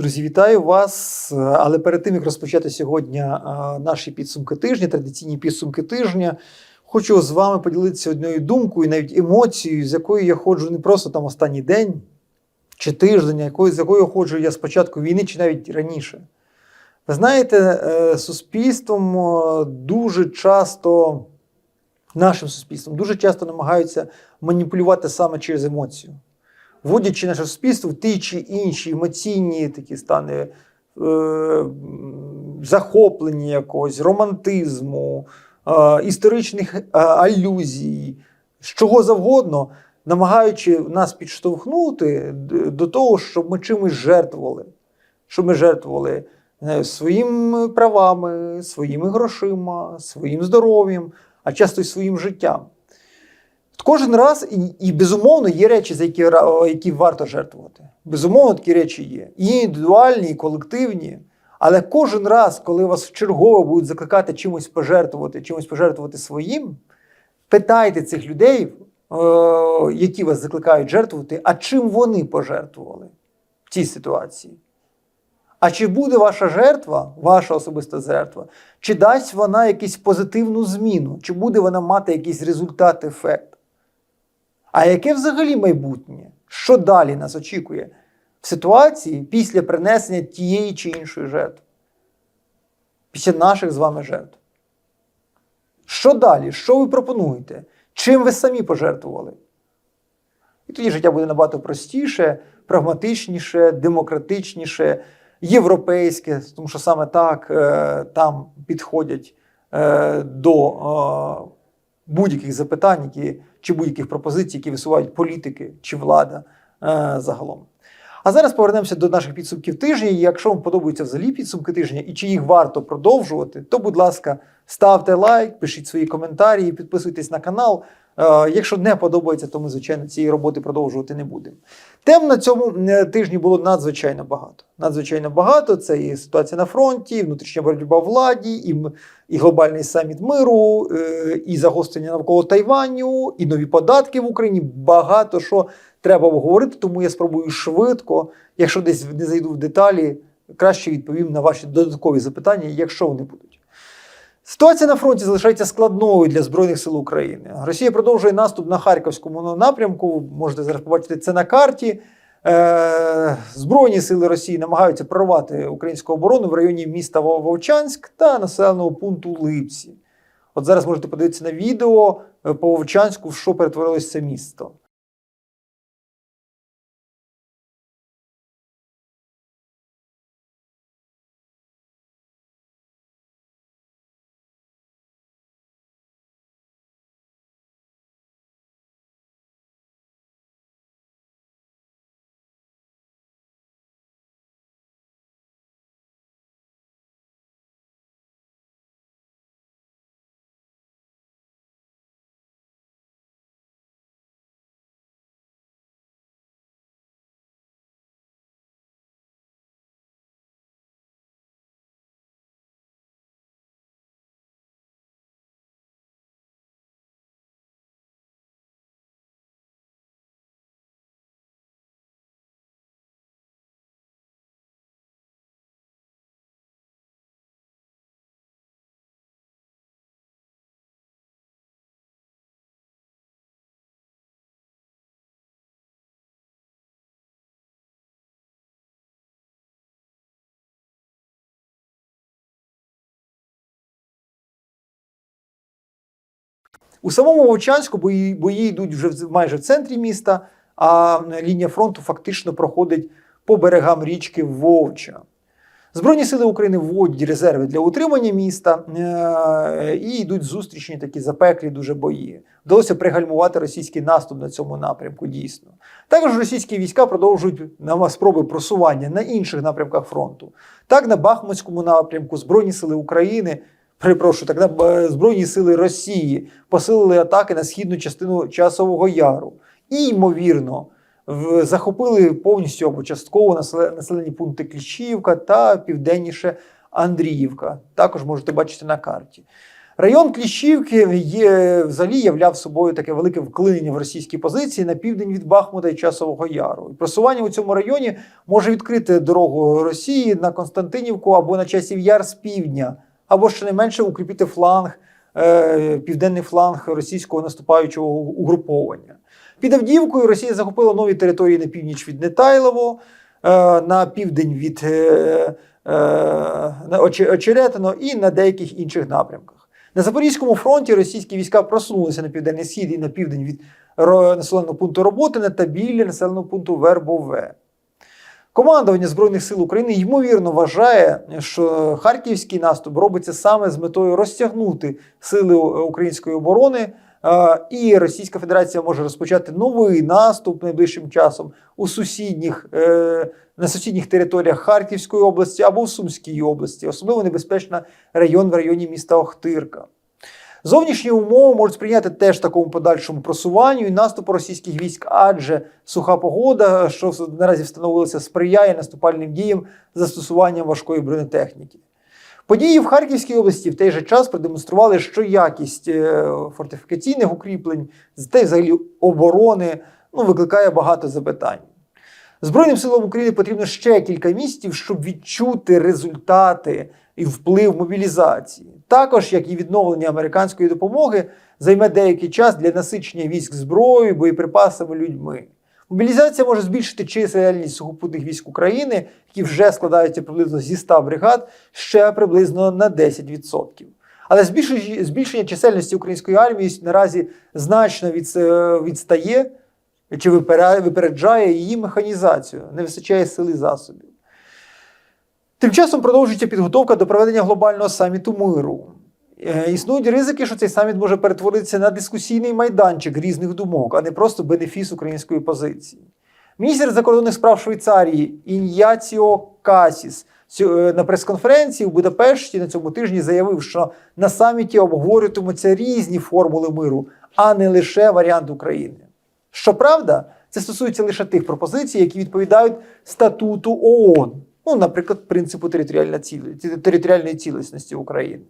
Друзі, вітаю вас! Але перед тим як розпочати сьогодні наші підсумки тижня, традиційні підсумки тижня, хочу з вами поділитися однією думкою, навіть емоцією, з якою я ходжу не просто там останній день чи тиждень, якою, з якою ходжу я з початку війни, чи навіть раніше. Ви знаєте, е, суспільством е, дуже часто, нашим суспільством, дуже часто намагаються маніпулювати саме через емоцію вводячи наше суспільство в ті чи інші емоційні такі стани е, захоплення якогось, романтизму, е, історичних е, алюзій, чого завгодно, намагаючи нас підштовхнути до того, щоб ми чимось жертвували. Щоб ми жертвували е, своїми правами, своїми грошима, своїм здоров'ям, а часто й своїм життям. Кожен раз і, і безумовно є речі, за які які варто жертвувати. Безумовно, такі речі є. І індивідуальні, і колективні. Але кожен раз, коли вас вчергово будуть закликати чимось пожертвувати, чимось пожертвувати своїм, питайте цих людей, е, які вас закликають жертвувати, а чим вони пожертвували в цій ситуації. А чи буде ваша жертва, ваша особиста жертва, чи дасть вона якусь позитивну зміну, чи буде вона мати якийсь результат, ефект? А яке взагалі майбутнє? Що далі нас очікує в ситуації після принесення тієї чи іншої жертви? Після наших з вами жертв? Що далі? Що ви пропонуєте? Чим ви самі пожертвували? І тоді життя буде набагато простіше, прагматичніше, демократичніше, європейське, тому що саме так е, там підходять е, до е, будь-яких запитань, які, чи будь-яких пропозицій, які висувають політики чи влада е, загалом. А зараз повернемося до наших підсумків тижня. Якщо вам подобаються взагалі підсумки тижня і чи їх варто продовжувати, то, будь ласка, ставте лайк, пишіть свої коментарі, підписуйтесь на канал. Е, Якщо не подобається, то ми, звичайно, цієї роботи продовжувати не будемо. Тем на цьому е, тижні було надзвичайно багато. Надзвичайно багато. Це і ситуація на фронті, і внутрішня боротьба владі, і, і глобальний саміт миру, е, і загострення навколо Тайваню, і нові податки в Україні. Багато що треба обговорити, тому я спробую швидко, якщо десь не зайду в деталі, краще відповім на ваші додаткові запитання, якщо вони будуть. Ситуація на фронті залишається складною для Збройних сил України. Росія продовжує наступ на Харківському напрямку. Можете зараз побачити це на карті. Е, Збройні сили Росії намагаються прорвати українську оборону в районі міста Вовчанськ та населеного пункту Липці. От зараз можете подивитися на відео е, по Вовчанську, в що перетворилось це місто. У самому Вовчанську бої, бої йдуть вже майже в центрі міста, а лінія фронту фактично проходить по берегам річки Вовча. Збройні сили України вводять резерви для утримання міста е, і йдуть зустрічні такі запеклі дуже бої. Вдалося пригальмувати російський наступ на цьому напрямку дійсно. Також російські війська продовжують спроби просування на інших напрямках фронту. Так, на Бахмутському напрямку Збройні сили України, перепрошую, е, Збройні сили Росії посилили атаки на східну частину Часового Яру. І, ймовірно, захопили повністю або частково населе- населені пункти Кліщівка та південніше Андріївка. Також можете бачити на карті. Район Кліщівки є, взагалі являв собою таке велике вклинення в російські позиції на південь від Бахмута і Часового Яру. І просування у цьому районі може відкрити дорогу Росії на Константинівку або на часів Яр з півдня, або щонайменше укріпити фланг, е, південний фланг російського наступаючого угруповання. Під Авдіївкою Росія захопила нові території на північ від Нетайлово, е, на південь від е, Очеретино і на деяких інших напрямках. На Запорізькому фронті російські війська просунулися на південний схід і на південь від населеного пункту Роботине та біля населеного пункту Вербове. Командування Збройних сил України ймовірно вважає, що харківський наступ робиться саме з метою розтягнути сили української оборони, е, і Російська Федерація може розпочати новий наступ найближчим часом у сусідніх е, на сусідніх територіях Харківської області або в Сумській області. Особливо небезпечна район в районі міста Охтирка. Зовнішні умови можуть сприяти теж такому подальшому просуванню і наступу російських військ, адже суха погода, що наразі встановилося, сприяє наступальним діям застосуванням важкої бронетехніки. Події в Харківській області в той же час продемонстрували, що якість е, фортифікаційних укріплень, та й взагалі оборони ну, викликає багато запитань. Збройним силам України потрібно ще кілька місяців, щоб відчути результати і вплив мобілізації. Також, як і відновлення американської допомоги, займе деякий час для насичення військ зброєю, боєприпасами, людьми. Мобілізація може збільшити чисельність сухопутних військ України, які вже складаються приблизно зі 100 бригад, ще приблизно на 10%. Але збільшення, чисельності української армії наразі значно відс- відстає чи випереджає її механізацію, не вистачає сили засобів. Тим часом продовжується підготовка до проведення глобального саміту миру. Е, Існують ризики, що цей саміт може перетворитися на дискусійний майданчик різних думок, а не просто бенефіс української позиції. Міністр закордонних справ Швейцарії Ін'яціо Касіс е, на прес-конференції у Будапешті на цьому тижні заявив, що на саміті обговорюватимуться різні формули миру, а не лише варіант України. Щоправда, це стосується лише тих пропозицій, які відповідають статуту ООН, ну, наприклад, принципу територіальної цілісності України.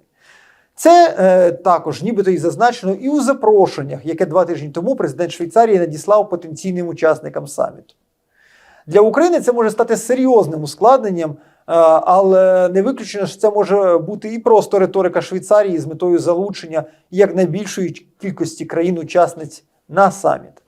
Це е, також нібито і зазначено і у запрошеннях, яке два тижні тому президент Швейцарії надіслав потенційним учасникам саміту. Для України це може стати серйозним ускладненням, е, але не виключено, що це може бути і просто риторика Швейцарії з метою залучення якнайбільшої кількості країн-учасниць на саміт.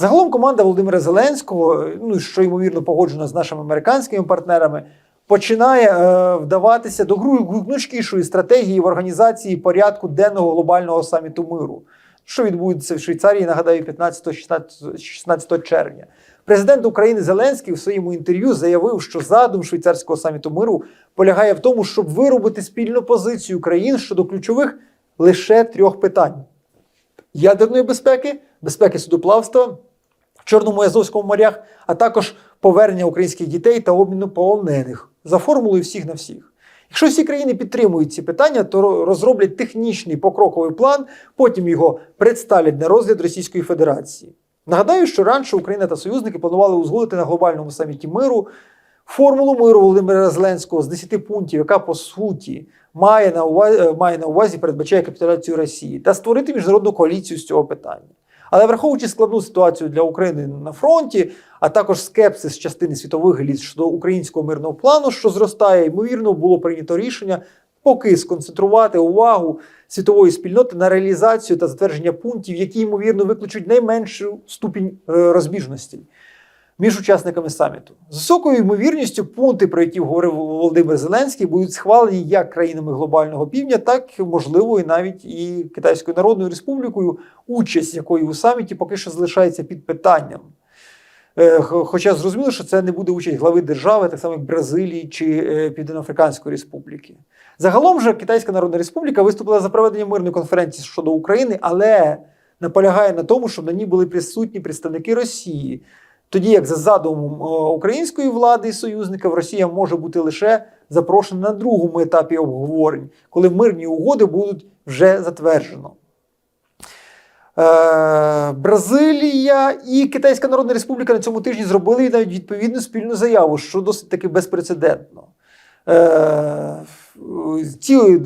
Загалом команда Володимира Зеленського, ну що ймовірно погоджено з нашими американськими партнерами, починає е, вдаватися до гнучкішої стратегії в організації порядку денного глобального саміту миру, що відбудеться в Швейцарії, нагадаю, 15-16 червня. Президент України Зеленський в своєму інтерв'ю заявив, що задум швейцарського саміту миру полягає в тому, щоб виробити спільну позицію країн щодо ключових лише трьох питань: ядерної безпеки, безпеки судоплавства, в Чорному і Азовському морях, а також повернення українських дітей та обміну полонених за формулою всіх на всіх. Якщо всі країни підтримують ці питання, то розроблять технічний покроковий план, потім його представлять на розгляд Російської Федерації. Нагадаю, що раніше Україна та союзники планували узгодити на глобальному саміті миру формулу миру Володимира Зеленського з 10 пунктів, яка по суті має на увазі, має на увазі передбачає капітуляцію Росії та створити міжнародну коаліцію з цього питання. Але враховуючи складну ситуацію для України на фронті, а також скепсис частини світових еліт щодо українського мирного плану, що зростає, ймовірно, було прийнято рішення поки сконцентрувати увагу світової спільноти на реалізацію та затвердження пунктів, які ймовірно виключать найменшу ступінь е, розбіжностей між учасниками саміту. З високою ймовірністю пункти, про які говорив Володимир Зеленський, будуть схвалені як країнами глобального півдня, так можливо і навіть і Китайською Народною Республікою, участь якої у саміті поки що залишається під питанням. Е, Хоча зрозуміло, що це не буде участь глави держави, так само як Бразилії чи е, Південно-Африканської Республіки. Загалом же Китайська Народна Республіка виступила за проведення мирної конференції щодо України, але наполягає на тому, щоб на ній були присутні представники Росії. Тоді як за задумом е, української влади і союзників Росія може бути лише запрошена на другому етапі обговорень, коли мирні угоди будуть вже затверджено. Е, Бразилія і Китайська Народна Республіка на цьому тижні зробили навіть відповідну спільну заяву, що досить таки безпрецедентно. Е, ці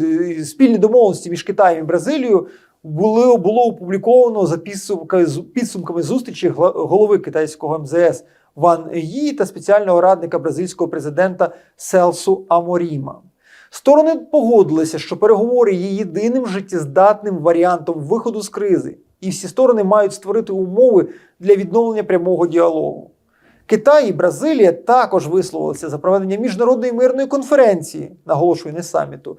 спільні домовленості між Китаєм і Бразилією були, було опубліковано за підсумками, з- підсумками зустрічі голови китайського МЗС Ван Ї та спеціального радника бразильського президента Селсу Аморіма. Сторони погодилися, що переговори є єдиним життєздатним варіантом виходу з кризи, і всі сторони мають створити умови для відновлення прямого діалогу. Китай і Бразилія також висловилися за проведення міжнародної мирної конференції, наголошую, не саміту,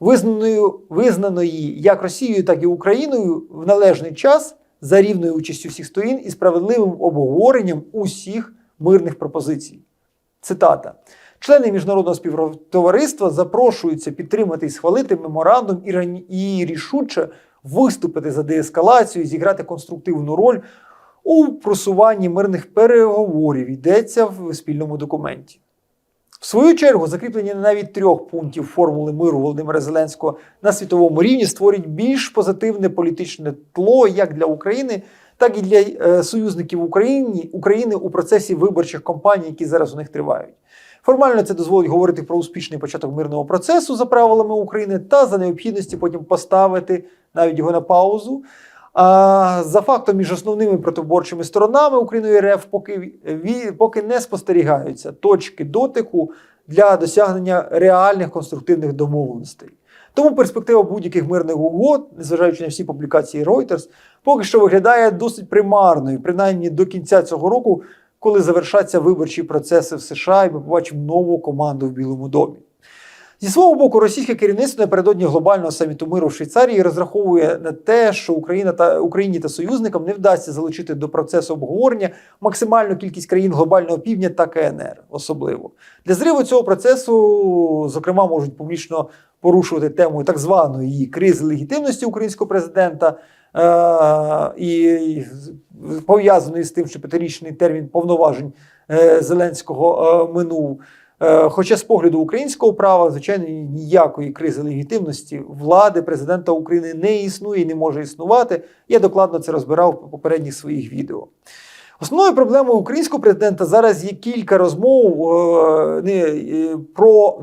визнаної, визнаної як Росією, так і Україною в належний час за рівною участю всіх сторін і справедливим обговоренням усіх мирних пропозицій. Цитата. Члени міжнародного співтовариства запрошуються підтримати і схвалити меморандум і, рані- і рішуче виступити за деескалацію зіграти конструктивну роль у просуванні мирних переговорів йдеться в спільному документі. В свою чергу, закріплення навіть трьох пунктів формули миру Володимира Зеленського на світовому рівні створить більш позитивне політичне тло як для України, так і для е, союзників України, України у процесі виборчих кампаній, які зараз у них тривають. Формально це дозволить говорити про успішний початок мирного процесу за правилами України та за необхідності потім поставити навіть його на паузу. А за фактом між основними протиборчими сторонами України РФ поки, поки не спостерігаються точки дотику для досягнення реальних конструктивних домовленостей. Тому перспектива будь-яких мирних угод, незважаючи на всі публікації Reuters, поки що виглядає досить примарною, принаймні до кінця цього року, коли завершаться виборчі процеси в США, і ми побачимо нову команду в Білому домі. Зі свого боку, російське керівництво напередодні глобального саміту миру в Швейцарії розраховує на те, що Україна та Україні та союзникам не вдасться залучити до процесу обговорення максимальну кількість країн глобального півдня та КНР, особливо для зриву цього процесу, зокрема, можуть публічно порушувати тему так званої кризи легітимності українського президента. е, І пов'язаної з тим, що п'ятирічний термін повноважень е, Зеленського е, минув. Е, Хоча з погляду українського права, звичайно, ніякої кризи легітимності влади президента України не існує і не може існувати. Я докладно це розбирав в попередніх своїх відео. Основною проблемою українського президента зараз є кілька розмов е, не, е, про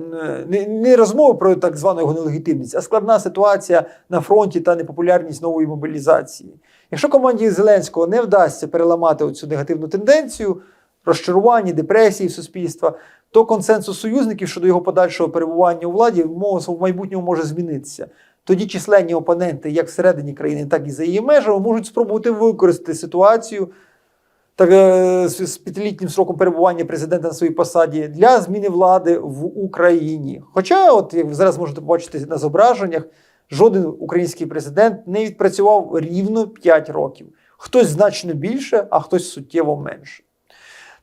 не, не розмови про так звану його нелегітимність, а складна ситуація на фронті та непопулярність нової мобілізації. Якщо команді Зеленського не вдасться переламати оцю негативну тенденцію, розчарування, депресії суспільства, то консенсус союзників щодо його подальшого перебування у владі в майбутньому може змінитися. Тоді численні опоненти, як всередині країни, так і за її межами, можуть спробувати використати ситуацію так, е, з п'ятилітнім сроком перебування президента на своїй посаді для зміни влади в Україні. Хоча, от як ви зараз можете побачити на зображеннях, жоден український президент не відпрацював рівно 5 років. Хтось значно більше, а хтось суттєво менше.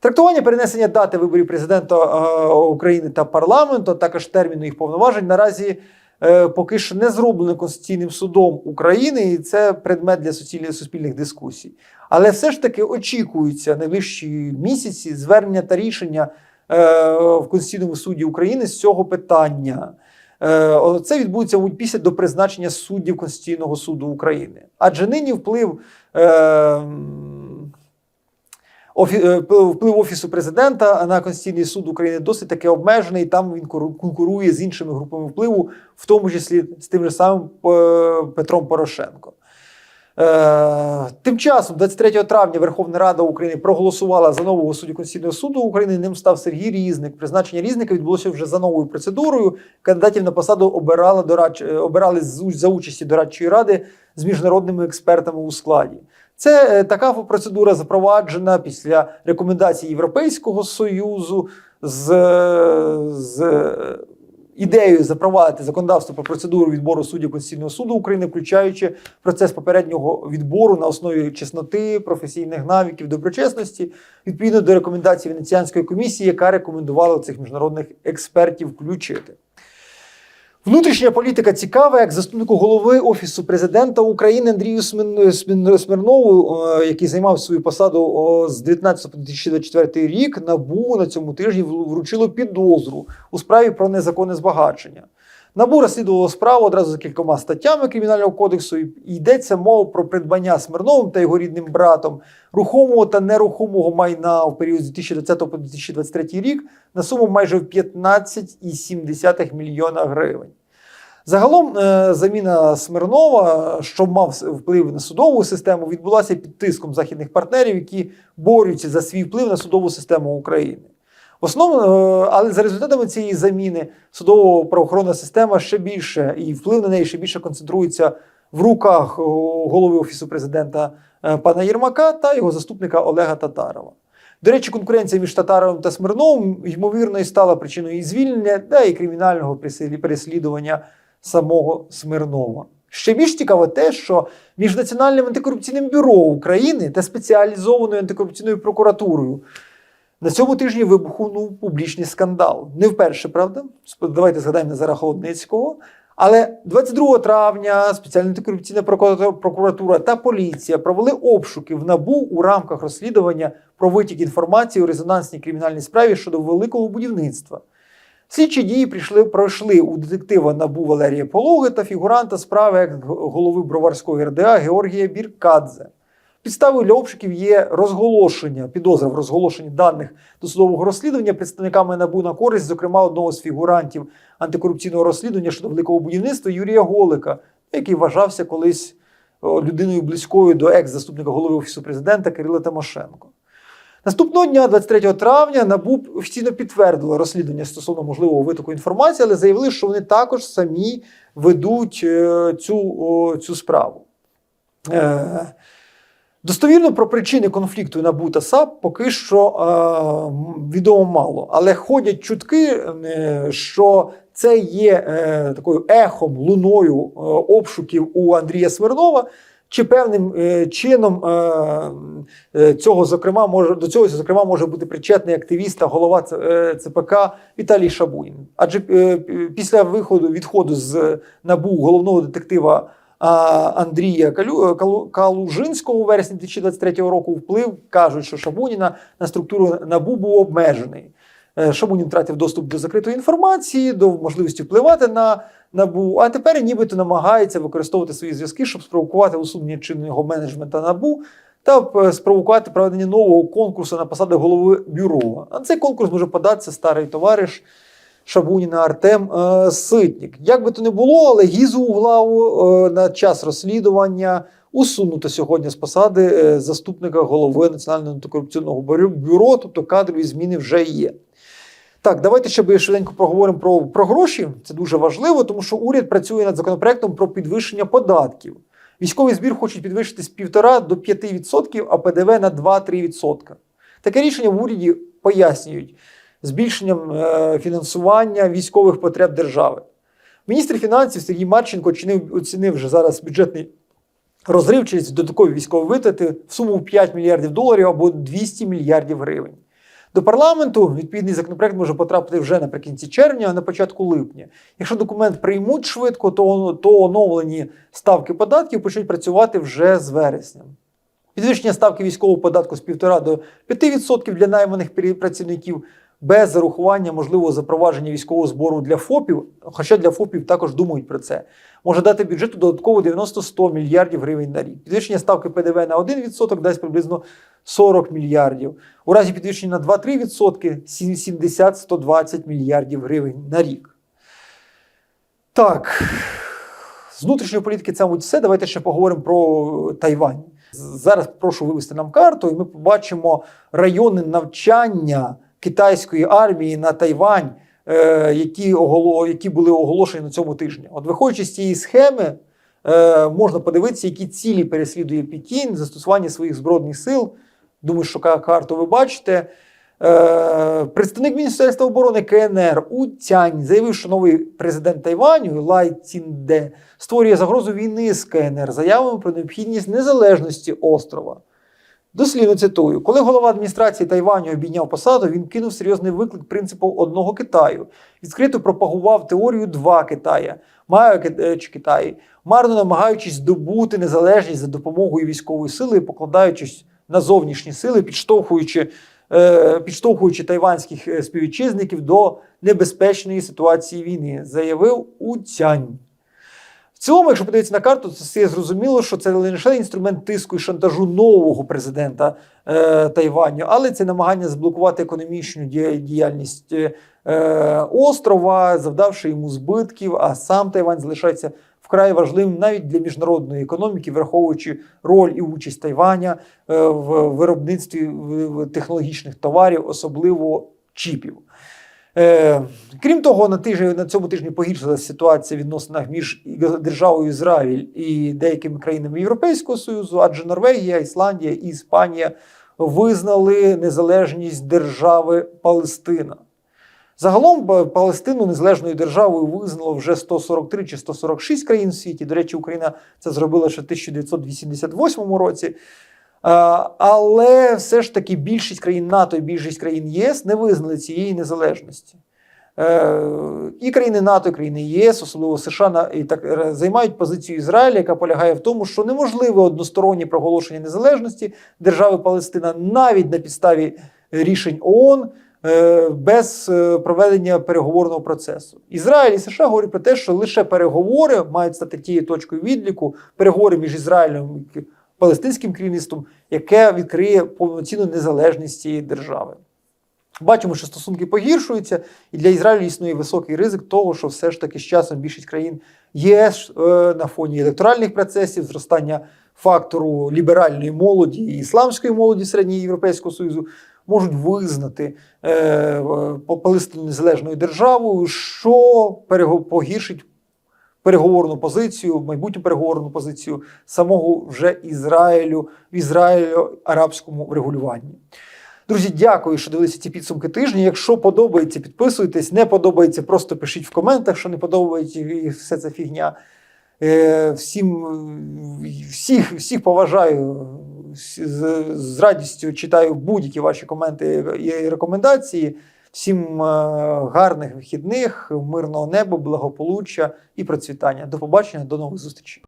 Трактування перенесення дати виборів президента е, України та парламенту, також терміну їх повноважень наразі е, поки що не зроблено Конституційним судом України, і це предмет для суспільних дискусій. Але все ж таки очікуються найближчі місяці звернення та рішення е, в Конституційному суді України з цього питання. Це відбудеться після до призначення суддів Конституційного суду України. Адже нині вплив. Е, вплив офісу президента на Конституційний суд України досить таки обмежений. Там він конкурує з іншими групами впливу, в тому числі з тим же самим Петром Порошенко. Е, Тим часом, 23 травня, Верховна Рада України проголосувала за нового суддю Конституційного суду України. Ним став Сергій Різник. Призначення різника відбулося вже за новою процедурою. Кандидатів на посаду обирали дорадч... е, обирали за участі дорадчої ради з міжнародними експертами у складі. Це е, така процедура запроваджена після рекомендацій Європейського союзу з, е, з е, ідеєю запровадити законодавство про процедуру відбору суддів Конституційного суду України, включаючи процес попереднього відбору на основі чесноти, професійних навиків, доброчесності, відповідно до рекомендацій Венеціанської комісії, яка рекомендувала цих міжнародних експертів включити. Внутрішня політика цікава, як заступнику голови Офісу президента України Андрію Смірнову, е, який займав свою посаду з 19 по 2024 рік, НАБУ на цьому тижні вручило підозру у справі про незаконне збагачення. Набу розслідувало справу одразу за кількома статтями Кримінального кодексу. І йдеться мова про придбання Смирновим та його рідним братом рухомого та нерухомого майна у період з 2020 по 2023 рік на суму майже в 15,7 мільйона гривень. Загалом е, заміна Смирнова, що мав вплив на судову систему, відбулася під тиском західних партнерів, які борються за свій вплив на судову систему України. В е, але за результатами цієї заміни судово правоохоронна система ще більше і вплив на неї ще більше концентрується в руках голови офісу президента е, пана Єрмака та його заступника Олега Татарова. До речі, конкуренція між Татаровим та Смирновим ймовірно і стала причиною і звільнення та і кримінального переслід- переслідування самого Смирнова. Ще більш цікаво те, що між Національним антикорупційним бюро України та спеціалізованою антикорупційною прокуратурою на цьому тижні вибухнув публічний скандал. Не вперше, правда? Давайте згадаємо Назара Холодницького. Але 22 травня спеціальна антикорупційна прокуратура та поліція провели обшуки в НАБУ у рамках розслідування про витік інформації у резонансній кримінальній справі щодо великого будівництва. Слідчі дії прийшли, пройшли у детектива НАБУ Валерія Пологи та фігуранта справи як голови Броварського РДА Георгія Біркадзе. Підставою для обшуків є розголошення, підозра в розголошенні даних досудового розслідування представниками НАБУ на користь, зокрема, одного з фігурантів антикорупційного розслідування щодо великого будівництва Юрія Голика, який вважався колись людиною близькою до екс-заступника голови Офісу президента Кирила Тимошенко. Наступного дня, 23 травня, НАБУ офіційно підтвердило розслідування стосовно можливого витоку інформації, але заявили, що вони також самі ведуть е, цю, цю справу. Е, Достовірно про причини конфлікту НАБУ та САП поки що е, відомо мало, але ходять чутки, е, що це є е, такою ехом, луною е, обшуків у Андрія Смирнова. Чи певним е, чином е, е, цього зокрема може до цього зокрема може бути причетний активіст та голова е, ЦПК Віталій Шабунін? Адже е, після виходу відходу з набу головного детектива Андрія Калужинського у вересні 2023 року вплив кажуть, що Шабуніна на структуру набу був обмежений. Е, Шабунін втратив доступ до закритої інформації, до можливості впливати на набу. А тепер нібито намагається використовувати свої зв'язки, щоб спровокувати усунення чинного менеджмента набу та е, спровокувати проведення нового конкурсу на посаду голови бюро. А цей конкурс може податися старий товариш Шабуніна Артем е, Ситнік. Як би то не було, але гізу главу е, на час розслідування усунуто сьогодні з посади е, заступника голови Національного антикорупційного бюро, тобто кадрові зміни вже є. Так, давайте ще швиденько проговоримо про, про гроші. Це дуже важливо, тому що уряд працює над законопроектом про підвищення податків. Військовий збір хочуть підвищити з 1,5 до 5%, а ПДВ на 2-3%. Таке рішення в уряді пояснюють збільшенням е, фінансування військових потреб держави. Міністр фінансів Сергій Марченко оцінив, оцінив вже зараз бюджетний розрив через додаткові військові витрати в суму в 5 мільярдів доларів або 200 мільярдів гривень. До парламенту відповідний законопроект може потрапити вже наприкінці червня, а на початку липня. Якщо документ приймуть швидко, то, то оновлені ставки податків почнуть працювати вже з вересня. Підвищення ставки військового податку з 1,5 до 5% для найманих працівників без зарахування можливого запровадження військового збору для ФОПів, хоча для ФОПів також думають про це, може дати бюджету додатково 90-100 мільярдів гривень на рік. Підвищення ставки ПДВ на 1% дасть приблизно 40 мільярдів. У разі підвищення на 2-3% 70-120 мільярдів гривень на рік. Так, з внутрішньої політики це, мабуть, все. Давайте ще поговоримо про Тайвань. Зараз прошу вивести нам карту, і ми побачимо райони навчання китайської армії на Тайвань, е, які, оголо, які були оголошені на цьому тижні. От виходячи з цієї схеми, е, можна подивитися, які цілі переслідує Пекін, застосування своїх збройних сил. Думаю, що карту ви бачите. Е, Представник Міністерства оборони КНР У Цянь заявив, що новий президент Тайваню Лай Цінде створює загрозу війни з КНР заявами про необхідність незалежності острова. Дослівно цитую, коли голова адміністрації Тайваню обійняв посаду, він кинув серйозний виклик принципу одного Китаю, відкрито пропагував теорію два Китая, маю е, чи Китаї, марно намагаючись здобути незалежність за допомогою військової сили, покладаючись на зовнішні сили, підштовхуючи е, підштовхуючи тайванських е, співвітчизників до небезпечної ситуації війни, заявив Уцянь. В цілому, якщо подивитися на карту, то це зрозуміло, що це не лише інструмент тиску і шантажу нового президента е, Тайваню, але це намагання заблокувати економічну дія- діяльність е, острова, завдавши йому збитків, а сам Тайвань залишається вкрай важливим навіть для міжнародної економіки, враховуючи роль і участь Тайваня е, в виробництві технологічних товарів, особливо чіпів. Е, крім того, на тижні на цьому тижні погіршилася ситуація в відносинах між державою Ізраїль і деякими країнами Європейського Союзу, адже Норвегія, Ісландія і Іспанія визнали незалежність держави Палестина. Загалом Палестину незалежною державою визнало вже 143 чи 146 країн в світі. До речі, Україна це зробила ще в 1988 році. А, Але все ж таки більшість країн НАТО і більшість країн ЄС не визнали цієї незалежності. Е, І країни НАТО, і країни ЄС, особливо США, і так е, займають позицію Ізраїля, яка полягає в тому, що неможливе одностороннє проголошення незалежності держави Палестина навіть на підставі рішень ООН е, без е, проведення переговорного процесу. Ізраїль і США говорять про те, що лише переговори мають стати тією точкою відліку, переговори між Ізраїлем палестинським керівництвом, яке відкриє повноцінну незалежність цієї держави. Бачимо, що стосунки погіршуються, і для Ізраїлю існує високий ризик того, що все ж таки з часом більшість країн ЄС е, на фоні електоральних процесів, зростання фактору ліберальної молоді і ісламської молоді середньоєвропейського союзу можуть визнати е, е, Палестину незалежною державою, що погіршить переговорну позицію, майбутню переговорну позицію самого вже Ізраїлю в Ізраїлю-арабському врегулюванні. Друзі, дякую, що дивилися ці підсумки тижня. Якщо подобається, підписуйтесь. Не подобається, просто пишіть в коментах, що не подобається, і все це фігня. Е, Всім всіх, всіх поважаю. З, з радістю читаю будь-які ваші коменти і рекомендації. Всім е, гарних вихідних, мирного неба, благополуччя і процвітання. До побачення, до нових зустрічей.